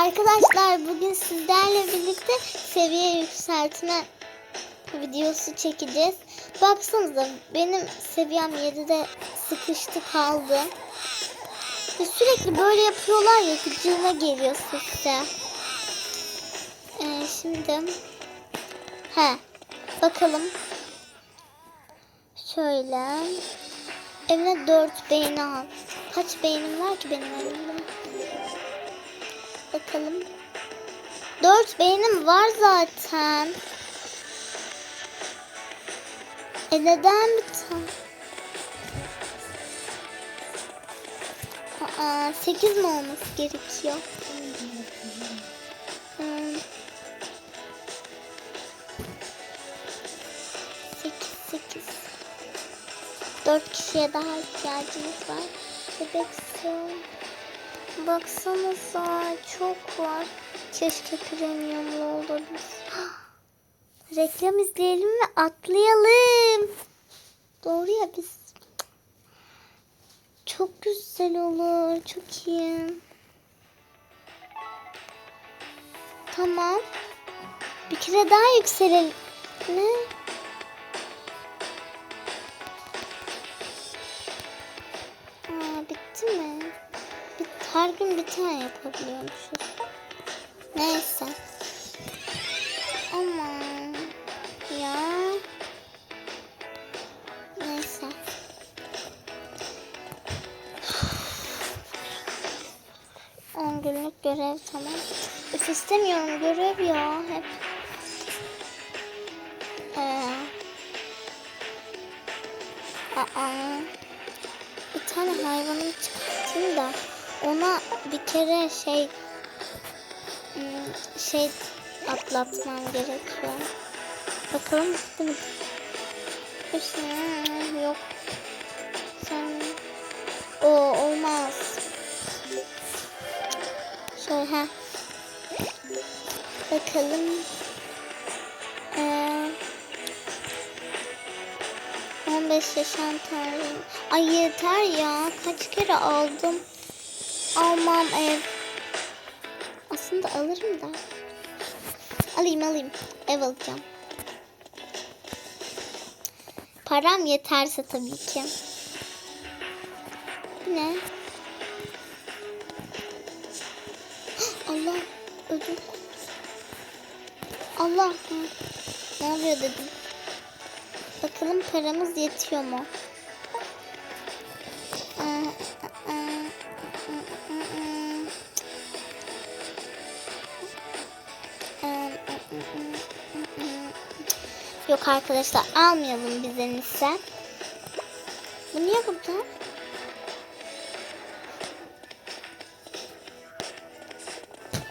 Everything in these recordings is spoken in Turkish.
Arkadaşlar bugün sizlerle birlikte seviye yükseltme videosu çekeceğiz. Baksanıza benim seviyem 7'de sıkıştı kaldı. Ve sürekli böyle yapıyorlar ya gıcığıma geliyor sesi. Ee, şimdi he bakalım. Şöyle evine 4 beğeni al. Kaç beğenim var ki benim elimde? Bakalım. 4 beğenim var zaten. E neden bir tane? Aa, 8 mi olması gerekiyor? Hmm. 8 8 4 kişiye daha ihtiyacımız var. Bebek. Baksanıza çok var. Keşke premiumlu olabilse. Reklam izleyelim ve atlayalım. Doğru ya biz. Çok güzel olur. Çok iyi. Tamam. Bir kere daha yükselelim. Ne? Aa, bitti mi? Her gün bir tane yapabiliyormuşuz. Neyse. Aman. Ya. Neyse. On günlük görev tamam. Üf istemiyorum görev ya hep. Ee. Aa. Bir tane hayvanı çıkartayım da ona bir kere şey hmm, şey atlatmam gerekiyor. Bakalım bitti mi? Yok. Sen o olmaz. Şöyle ha. Bakalım. Ee, 15 yaşam tarihi. Ay yeter ya. Kaç kere aldım. Almam ev. Aslında alırım da. Alayım alayım. Ev alacağım. Param yeterse tabii ki. Ne? Allah ödül. Allah. Ne oluyor dedim. Bakalım paramız yetiyor mu? Yok arkadaşlar almayalım biz en. Bu niye burada?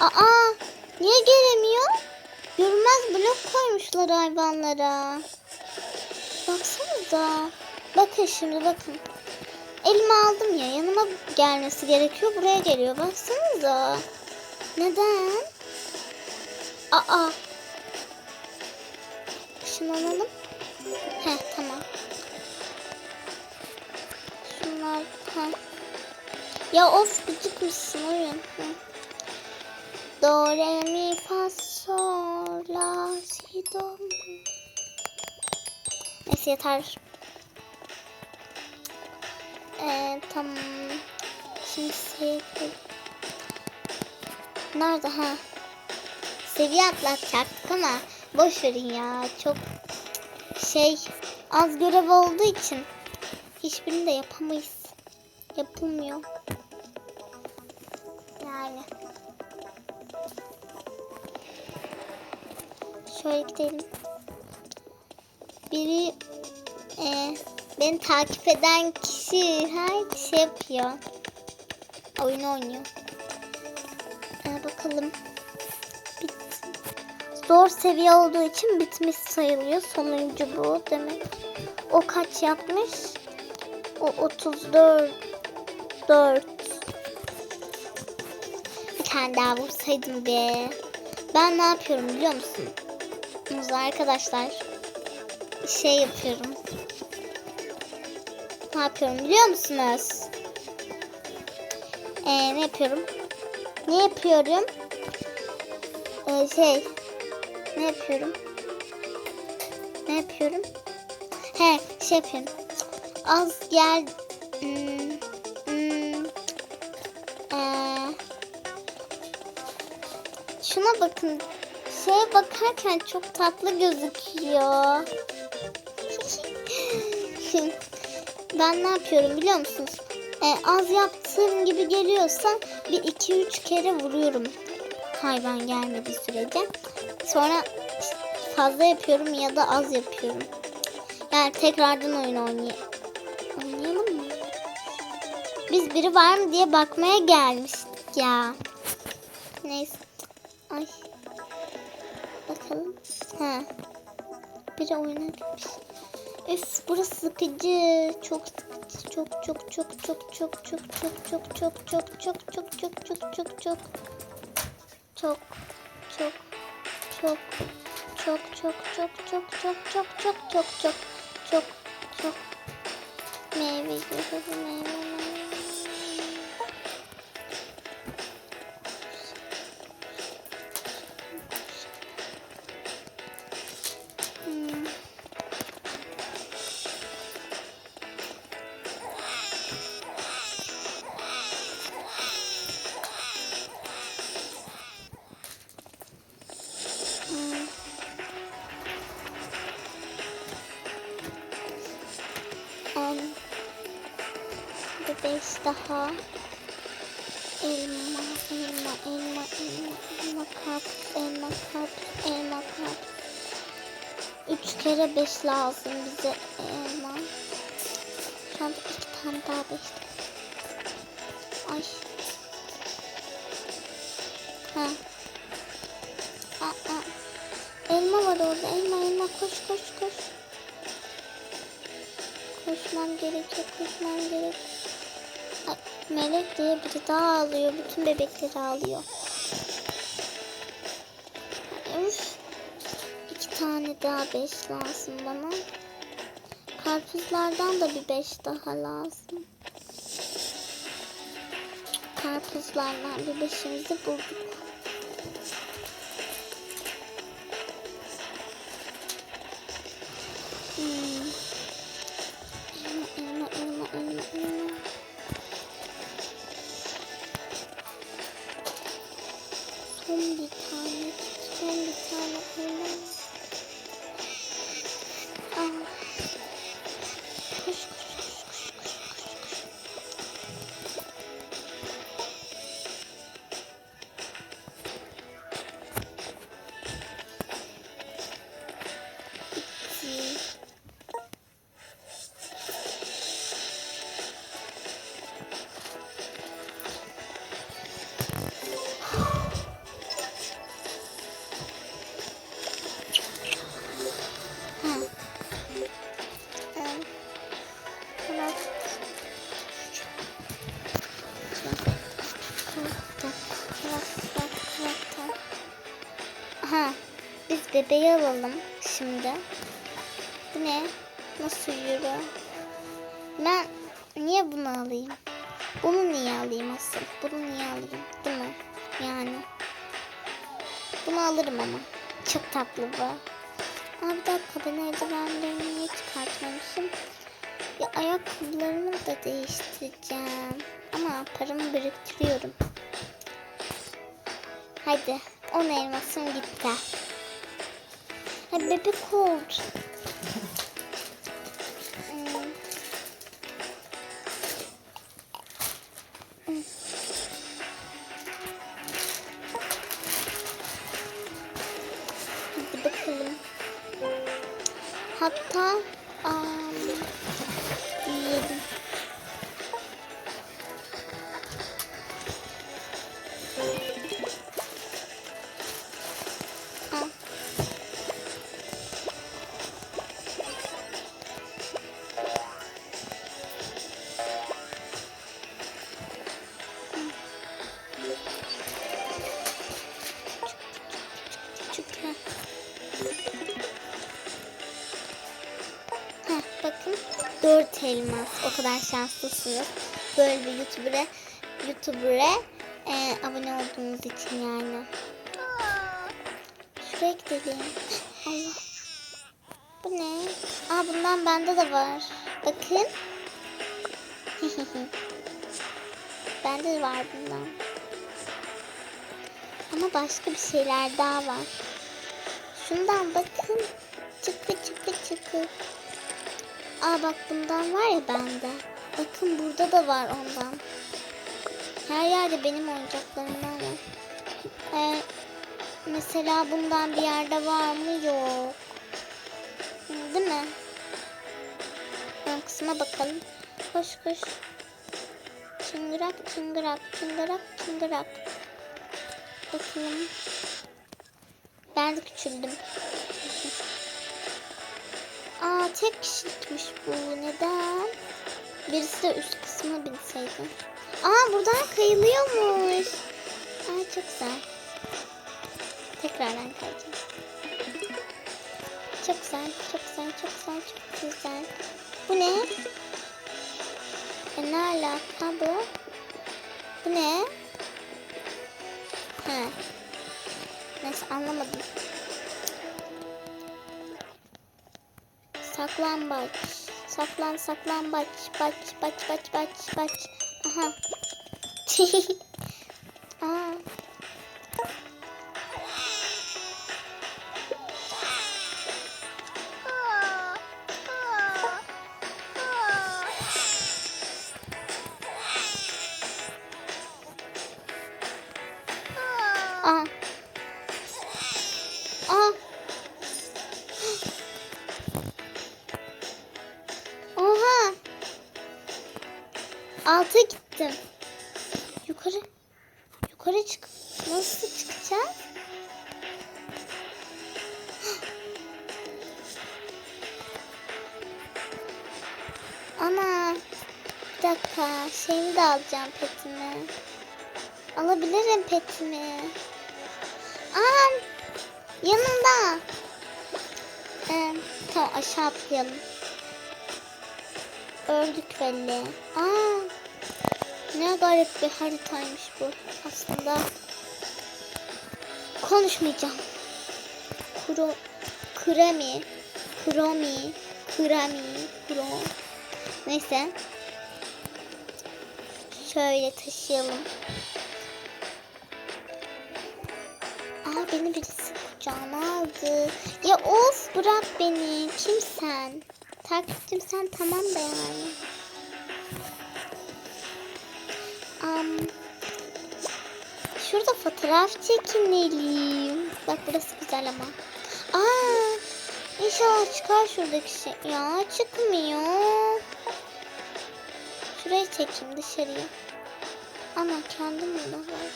Aa niye gelemiyor? Görünmez blok koymuşlar hayvanlara. Baksanıza. Bakın şimdi bakın. Elime aldım ya yanıma gelmesi gerekiyor. Buraya geliyor. Baksanıza. Neden? Aa. Şunu alalım. Heh tamam. Şunlar. Heh. Ya of gıcık mısın oyun? Hı. Do, re, mi, fa, sol, la, si, do. Neyse yeter. Ee, tamam. Şimdi sevgi. Nerede ha? Seviye atlatacaktık ama boş verin ya. Çok şey az görev olduğu için hiçbirini de yapamayız. Yapılmıyor. Yani. Şöyle gidelim. Biri e, beni takip eden kişi her şey yapıyor. Oyun oynuyor. E, bakalım. Zor seviye olduğu için bitmiş sayılıyor. Sonuncu bu demek. O kaç yapmış? O 34 4 Bir tane daha vursaydım be. Ben ne yapıyorum biliyor musun? Arkadaşlar şey yapıyorum. Ne yapıyorum biliyor musunuz? Ee, ne yapıyorum? Ne yapıyorum? Ee, şey. Ne yapıyorum? Ne yapıyorum? He şey yapıyorum. Az gel. Hmm, hmm, ee, şuna bakın. Şeye bakarken çok tatlı gözüküyor. ben ne yapıyorum biliyor musunuz? Ee, az yaptığım gibi geliyorsa bir iki üç kere vuruyorum. Hayvan gelmediği sürece. Sonra fazla yapıyorum ya da az yapıyorum. Yani tekrardan oyun oynay oynayalım mı? Biz biri var mı diye bakmaya gelmiştik ya. Neyse. Ay. Bakalım. Ha. Biri oyuna gitmiş. Üf burası sıkıcı. Çok sıkıcı. Çok çok çok çok çok çok çok çok çok çok çok çok çok çok çok çok çok çok çok çok çok çok çok çok çok çok çok çok çok çok meyve yiyoruz meyve beş daha. Elma, elma, elma, elma, elma, karpuz, elma, karpuz, elma, karpuz. Üç kere beş lazım bize elma. Şu anda iki tane daha beş. Ay. Ha. Aa, aa. Elma var orada. Elma, elma. Koş, koş, koş. Koşmam gerekiyor, koşmam gerek. Melek diye biri daha ağlıyor. Bütün bebekleri ağlıyor. Üf. İki tane daha beş lazım bana. Karpuzlardan da bir beş daha lazım. Karpuzlardan bir beşimizi bulduk. Bebeği alalım şimdi. Bu ne? Nasıl yürü? Ben niye bunu alayım? Bunu niye alayım asıl? Bunu niye alayım? Değil mi? Yani. Bunu alırım ama. Çok tatlı bu. Aa, bir dakika ben eldivenlerimi niye çıkartmamışım? Ya ayakkabılarımı da değiştireceğim. Ama paramı biriktiriyorum. Hadi. 10 elmasım gitti. Ha, bebek oldu. Hadi bakalım. Hatta um, 4 elmas. O kadar şanslısınız. Böyle bir YouTuber'e YouTuber'e Ee, abone olduğunuz için yani. Şuraya gidelim. Allah. Bu ne? Aa bundan bende de var. Bakın. bende de var bundan. Ama başka bir şeyler daha var. Şundan bakın. Çıkı çıkı çıkı. Aa bak bundan var ya bende. Bakın burada da var ondan. Her yerde benim oyuncaklarımdan var. Ee, mesela bundan bir yerde var mı? Yok. Değil mi? Ön kısma bakalım. Koş koş. Çıngırak çıngırak çıngırak çıngırak. Bakalım. Ben de küçüldüm. Aa tek kişilikmiş bu. Neden? Birisi de üst kısmına binseydi. Aa buradan kayılıyormuş. Aa çok güzel. Tekrardan kayacağım. Çok güzel, çok güzel, çok güzel, çok güzel. Bu ne? E, ne alaka bu? Bu ne? He. Neyse anlamadım. Saklambaç. Saklan saklambaç. Baç baç baç baç baç. Aha. Aa. Yukarı çık. Nasıl çıkacağız? Ana. Bir dakika. Şeyimi de alacağım petimi. Alabilirim petimi. Aa. Yanımda. Ee, tamam aşağı atlayalım. Öldük belli. Aa. Ne garip bir haritaymış bu aslında. Konuşmayacağım. Kuro, kremi, kromi, kremi, kro. Neyse. Şöyle taşıyalım. Aa beni birisi kucağına aldı. Ya of bırak beni. Kim sen? Takipçim sen tamam da yani. Şurada fotoğraf çekinelim. Bak burası güzel ama. Aa, inşallah çıkar şuradaki şey. Ya çıkmıyor. Şuraya çekeyim dışarıya. Ama kendim de var.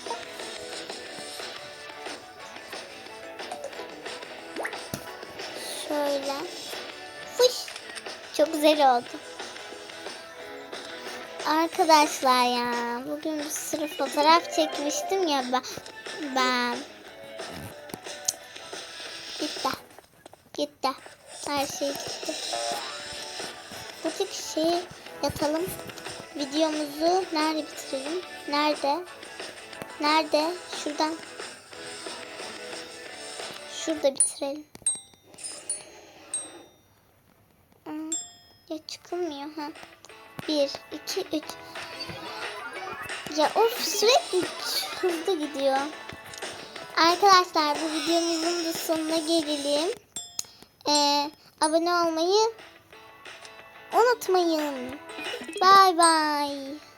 Şöyle. Fış. Çok güzel oldu. Arkadaşlar ya bugün bir sürü fotoğraf çekmiştim ya ben. ben. Gitti. Gitti. Her şey gitti. Buradaki şeyi yatalım. Videomuzu nerede bitirelim? Nerede? Nerede? Şuradan. Şurada bitirelim. Ya çıkılmıyor ha. Bir, iki, üç. Ya of sürekli hızlı gidiyor. Arkadaşlar bu videomuzun da sonuna gelelim. Ee, abone olmayı unutmayın. Bye bye.